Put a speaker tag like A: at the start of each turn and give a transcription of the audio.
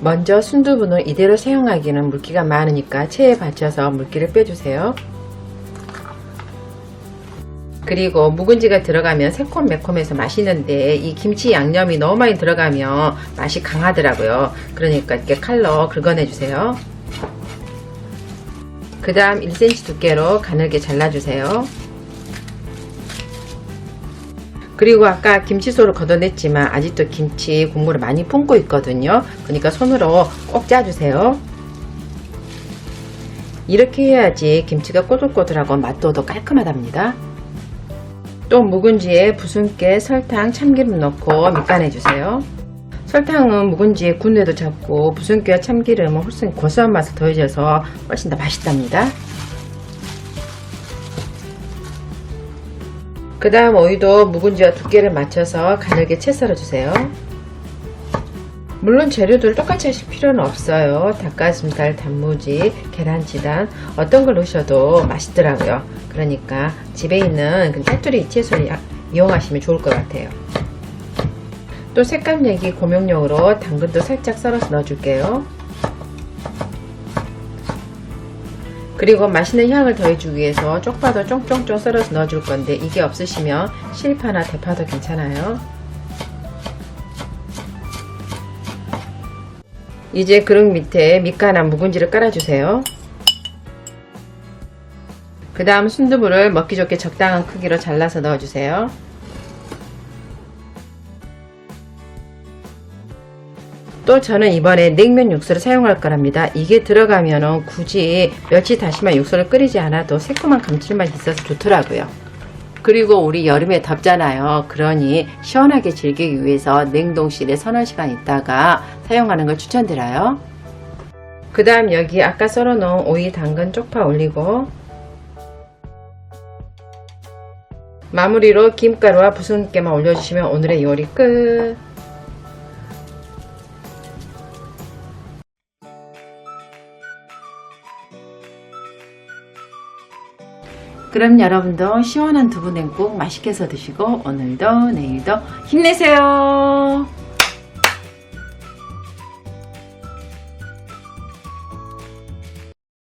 A: 먼저 순두부는 이대로 사용하기는 물기가 많으니까 체에 받쳐서 물기를 빼주세요. 그리고 묵은지가 들어가면 새콤매콤해서 맛있는데 이 김치 양념이 너무 많이 들어가면 맛이 강하더라고요. 그러니까 이렇게 칼로 긁어내주세요. 그 다음 1cm 두께로 가늘게 잘라주세요. 그리고 아까 김치소를 걷어냈지만 아직도 김치 국물을 많이 품고 있거든요. 그러니까 손으로 꼭 짜주세요. 이렇게 해야지 김치가 꼬들꼬들하고 맛도 더 깔끔하답니다. 또 묵은지에 부순깨, 설탕, 참기름 넣고 밑간해주세요. 설탕은 묵은지에 군내도 잡고 부순깨와 참기름은 훨씬 고소한 맛을 더해줘서 훨씬 더 맛있답니다. 그 다음 오이도 묵은지와 두께를 맞춰서 가늘게 채 썰어주세요. 물론 재료들을 똑같이 하실 필요는 없어요. 닭가슴살, 단무지, 계란치단 어떤 걸 넣으셔도 맛있더라고요. 그러니까 집에 있는 그 짜투리 채소를 이용하시면 좋을 것 같아요. 또 색감 내기 고명용으로 당근도 살짝 썰어서 넣어줄게요. 그리고 맛있는 향을 더해주기 위해서 쪽파도 쫑쫑쫑 썰어서 넣어줄 건데 이게 없으시면 실파나 대파도 괜찮아요. 이제 그릇 밑에 밑간한 묵은지를 깔아주세요. 그 다음 순두부를 먹기 좋게 적당한 크기로 잘라서 넣어주세요. 또 저는 이번에 냉면 육수를 사용할 거랍니다. 이게 들어가면 굳이 멸치 다시마 육수를 끓이지 않아도 새콤한 감칠맛이 있어서 좋더라고요. 그리고 우리 여름에 덥잖아요. 그러니 시원하게 즐기기 위해서 냉동실에 서너 시간 있다가 사용하는 걸 추천드려요. 그 다음 여기 아까 썰어 놓은 오이, 당근, 쪽파 올리고 마무리로 김가루와 부순깨만 올려주시면 오늘의 요리 끝! 그럼 여러분도 시원한 두부 냉국 맛있게 해서 드시고 오늘도 내일도 힘내세요.